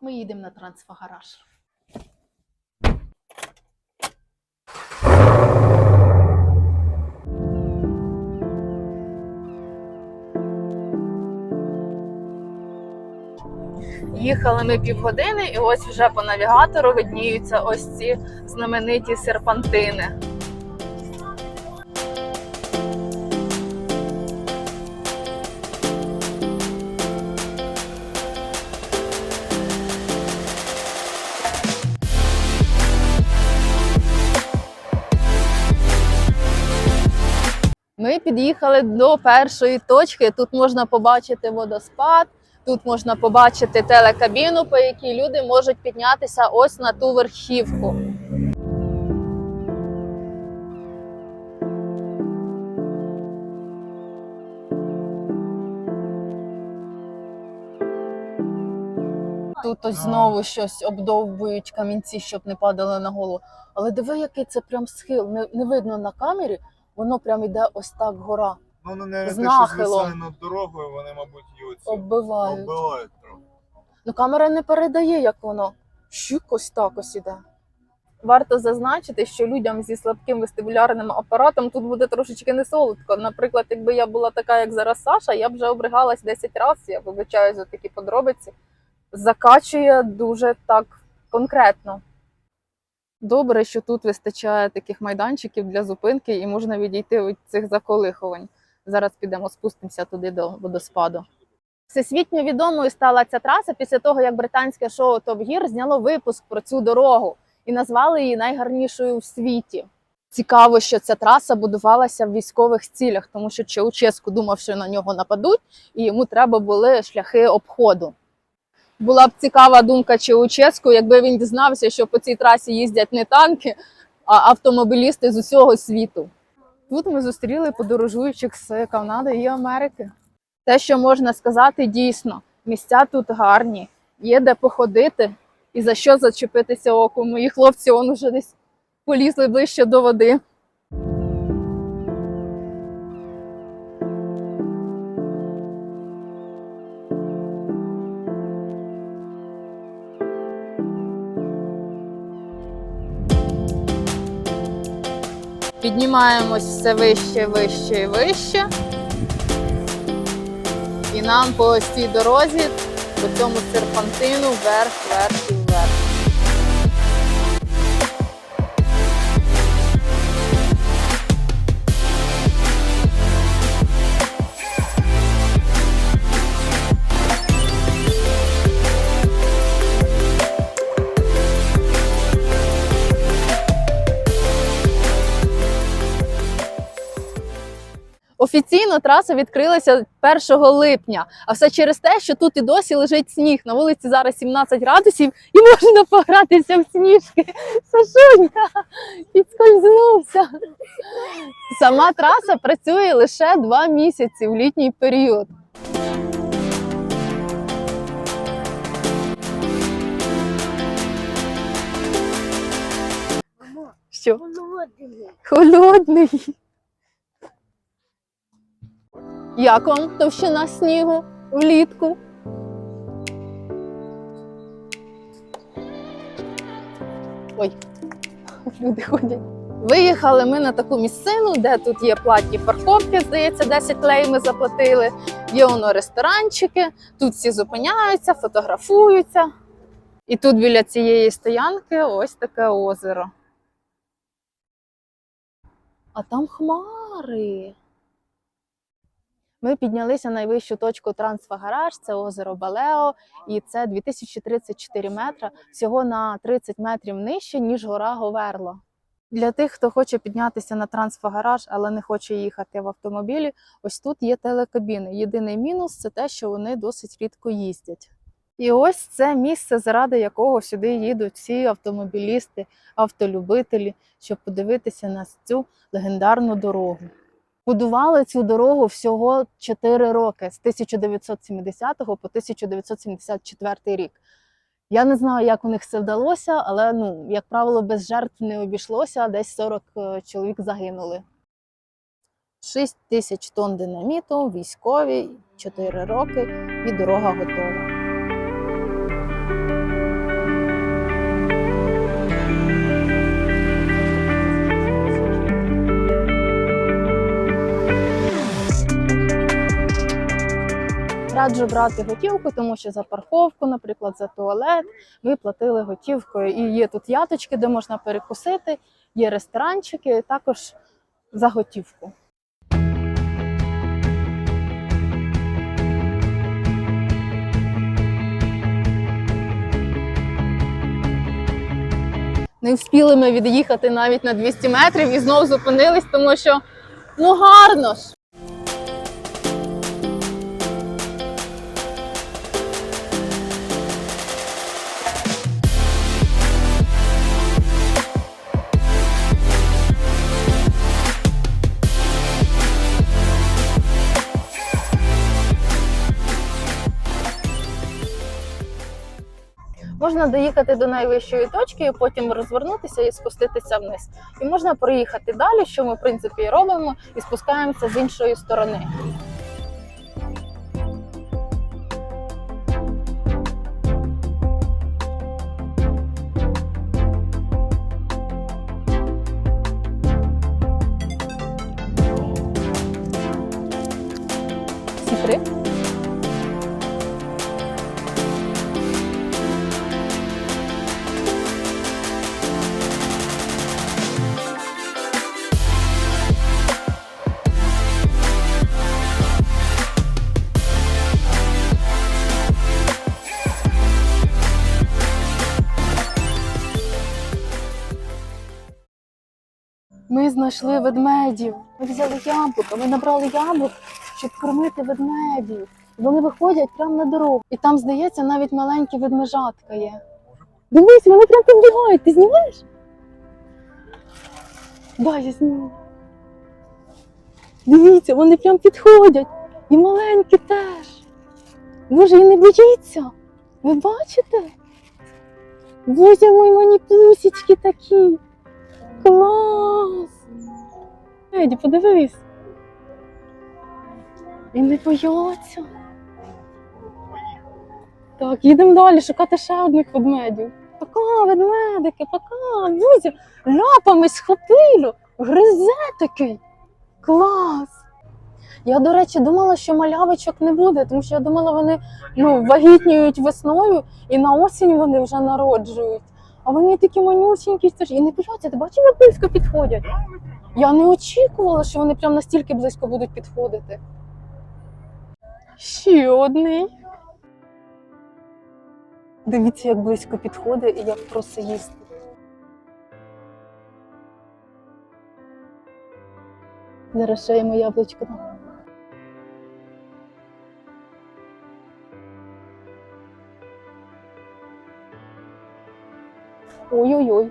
Ми їдемо на трансфагараж. Їхали ми півгодини, і ось вже по навігатору видніються ось ці знамениті серпантини. Під'їхали до першої точки. Тут можна побачити водоспад, тут можна побачити телекабіну, по якій люди можуть піднятися ось на ту верхівку. Тут ось знову щось обдовбують камінці, щоб не падали на голову. Але диви, який це прям схил. Не, не видно на камері, воно прям іде ось так гора. Ну, вони З те, що звисає над дорогою, вони, мабуть, її оці Оббивають. оббивають трохи. Ну, камера не передає, як воно щук ось так ось іде. Варто зазначити, що людям зі слабким вестибулярним апаратом тут буде трошечки не солодко. Наприклад, якби я була така, як зараз Саша, я б вже обригалась 10 разів, я вибачаю за такі подробиці. Закачує дуже так конкретно. Добре, що тут вистачає таких майданчиків для зупинки і можна відійти від цих заколихувань. Зараз підемо спустимося туди до водоспаду. Всесвітньо відомою стала ця траса після того, як британське шоу Топ Гір зняло випуск про цю дорогу і назвали її найгарнішою в світі. Цікаво, що ця траса будувалася в військових цілях, тому що Чауческу думав, що на нього нападуть, і йому треба були шляхи обходу. Була б цікава думка Чауческу, якби він дізнався, що по цій трасі їздять не танки, а автомобілісти з усього світу. Тут ми зустріли подорожуючих з Канади і Америки. Те, що можна сказати, дійсно, місця тут гарні, є де походити і за що зачепитися оком. Мої хлопці он уже десь полізли ближче до води. Піднімаємось все вище, вище і вище. І нам по ось цій дорозі, по цьому серпантину, вверх, вверх Офіційно траса відкрилася 1 липня, а все через те, що тут і досі лежить сніг. На вулиці зараз 17 градусів і можна погратися в сніжки. Сашуня підскользнувся. Сама траса працює лише два місяці в літній період. Що? Холодний. Як вам товщина снігу влітку? Ой, люди ходять. Виїхали ми на таку місцину, де тут є платні парковки, здається, 10 лей ми заплатили. Є воно ресторанчики, тут всі зупиняються, фотографуються. І тут біля цієї стоянки ось таке озеро. А там хмари. Ми піднялися на найвищу точку Трансфагараж, це озеро Балео, і це 2034 метри, всього на 30 метрів нижче, ніж гора Говерло. Для тих, хто хоче піднятися на Трансфагараж, але не хоче їхати в автомобілі, ось тут є телекабіни. Єдиний мінус це те, що вони досить рідко їздять. І ось це місце, заради якого сюди їдуть всі автомобілісти, автолюбителі, щоб подивитися на цю легендарну дорогу. Будували цю дорогу всього 4 роки з 1970 по 1974 рік. Я не знаю, як у них це вдалося, але ну, як правило, без жертв не обійшлося, десь 40 е, чоловік загинули. 6 тисяч тонн динаміту, військові, 4 роки і дорога готова. Раджу брати готівку, тому що за парковку, наприклад, за туалет, ви платили готівкою. І є тут яточки, де можна перекусити, є ресторанчики, також за готівку. Не встигли ми від'їхати навіть на 200 метрів і знов зупинились, тому що ну гарно ж. Можна доїхати до найвищої точки, і потім розвернутися і спуститися вниз. І можна проїхати далі, що ми в принципі робимо, і спускаємося з іншої сторони. Знайшли ведмедів. Ми взяли яблука, ми набрали яблук, щоб кормити ведмедів. Вони виходять прямо на дорогу. І там, здається, навіть маленькі ведмежатка є. Дивись, вони прям підбігають. Ти знімаєш? Да, я зніму. Дивіться, вони прям підходять. І маленькі теж. Боже, і не боїться. Ви бачите? Боже мой, мені пусічки такі. Клас! Еді, подивись. Він не бояться. Так, їдемо далі шукати ще одних ведмедів. Пока, ведмедики, пока, друзі, ляпами схопило, гризе такий. Клас! Я, до речі, думала, що малявочок не буде, тому що я думала, вони ну, вагітніють весною і на осінь вони вже народжують. А вони такі манюсінькі, і не бояться. Ти бачив, як близько підходять? Я не очікувала, що вони прям настільки близько будуть підходити. Ще одний. Дивіться, як близько підходить і як просить їсти. Зараз ще йому яблучко. Ой-ой-ой,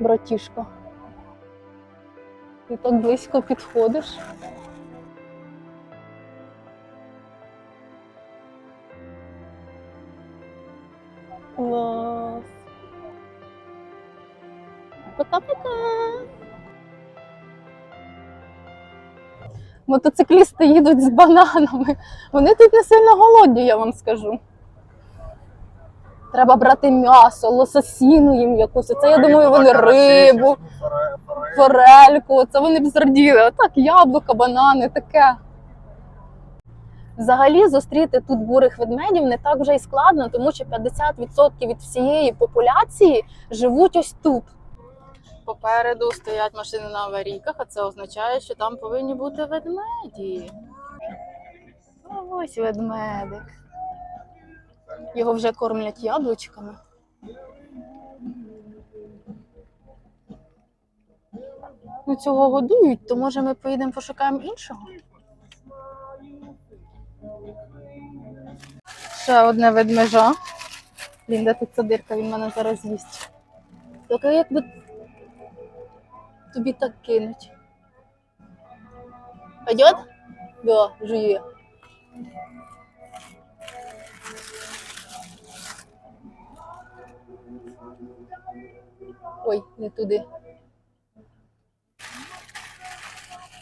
братішка. Ти так близько підходиш. Клас. Пока-пока. Мотоциклісти їдуть з бананами. Вони тут не сильно голодні, я вам скажу. Треба брати м'ясо, лососіну їм якусь. Це я думаю, вони рибу, форельку. Це вони б зраділи. А так, яблука, банани, таке. Взагалі зустріти тут бурих ведмедів не так вже й складно, тому що 50% від всієї популяції живуть ось тут. Попереду стоять машини на аварійках, а це означає, що там повинні бути ведмеді. Ось ведмедик. Його вже кормлять яблучками. Ну, цього годують, то може ми поїдемо пошукаємо іншого. Ще одне ведмежа. Блін, де тут ця дирка, він мене зараз з'їсть. Таке якби тобі так кинуть. Пойдет? Да, жує. Ой, не туди.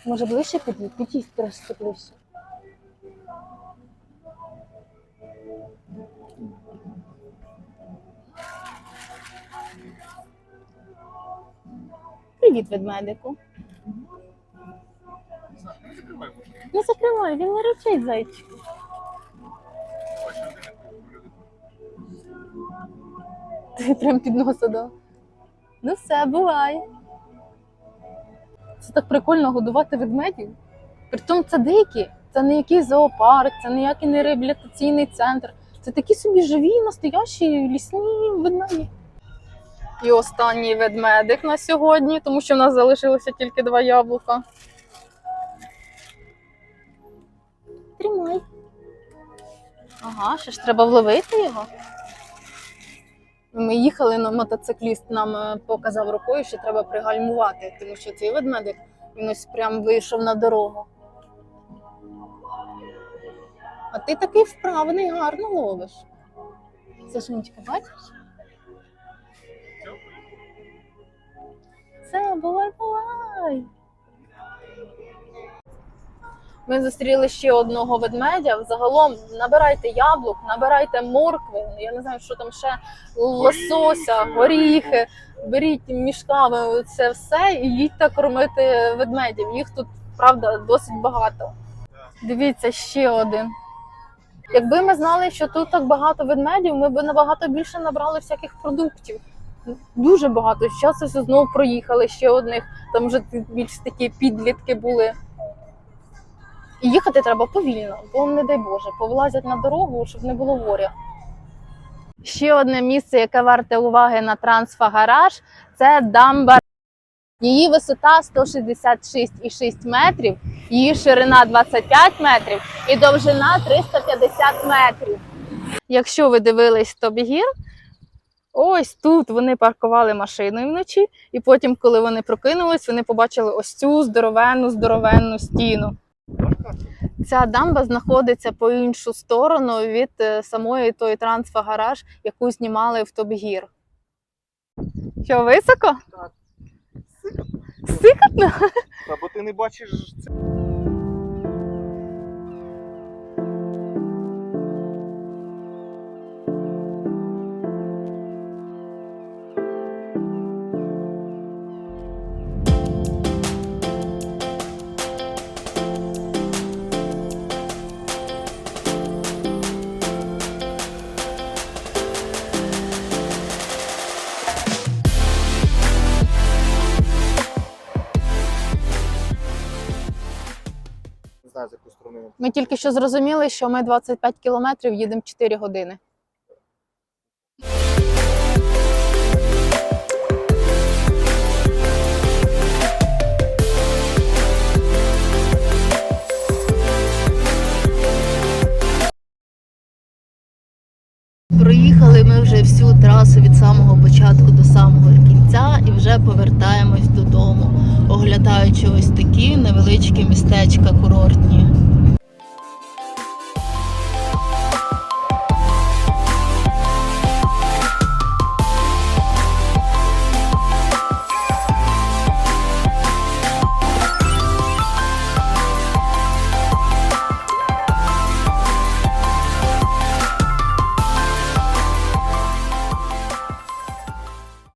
Може ближче підійти? Підійдь просто ближче. Привіт ведмедику. Не закривай, він не речить зайчик. Ти прям під носа дав. Ну все, буває. Це так прикольно годувати ведмедів. Притом це дикі, це не якийсь зоопарк, це ніякий не реабілітаційний центр. Це такі собі живі, настоящі лісні ведмеді. І останній ведмедик на сьогодні, тому що в нас залишилося тільки два яблука. Тримай. Ага, ще ж треба вловити його. Ми їхали, на мотоцикліст нам е, показав рукою, що треба пригальмувати, тому що цей ведмедик він ось прям вийшов на дорогу. А ти такий вправний, гарно ловиш. Це Сашунечка, бачиш? Все, бувай, бувай. Ми зустріли ще одного ведмедя. Загалом набирайте яблук, набирайте моркви. Я не знаю, що там ще лосося, горіхи. Беріть мішками це все і їдьте кормити ведмедів. Їх тут правда досить багато. Дивіться, ще один. Якби ми знали, що тут так багато ведмедів, ми б набагато більше набрали всяких продуктів. Дуже багато. Зараз знову проїхали ще одних. Там вже більш такі підлітки були. І їхати треба повільно, бо не дай Боже, повилазять на дорогу, щоб не було воря. Ще одне місце, яке варте уваги на трансфагараж, це дамба. Її висота 166,6 метрів, її ширина 25 метрів і довжина 350 метрів. Якщо ви дивились Тобі гір, ось тут вони паркували машину вночі, і потім, коли вони прокинулись, вони побачили ось цю здоровенну, здоровенну стіну. Ця дамба знаходиться по іншу сторону від е, самої тої трансфагараж, яку знімали в Топгір. Що, високо? Так. Сикотно? Та бо ти не бачиш це. Ми тільки що зрозуміли, що ми 25 кілометрів їдемо 4 години. Проїхали ми вже всю трасу від самого початку до самого кінця і вже повертаємось додому, оглядаючи ось такі невеличкі містечка курортні.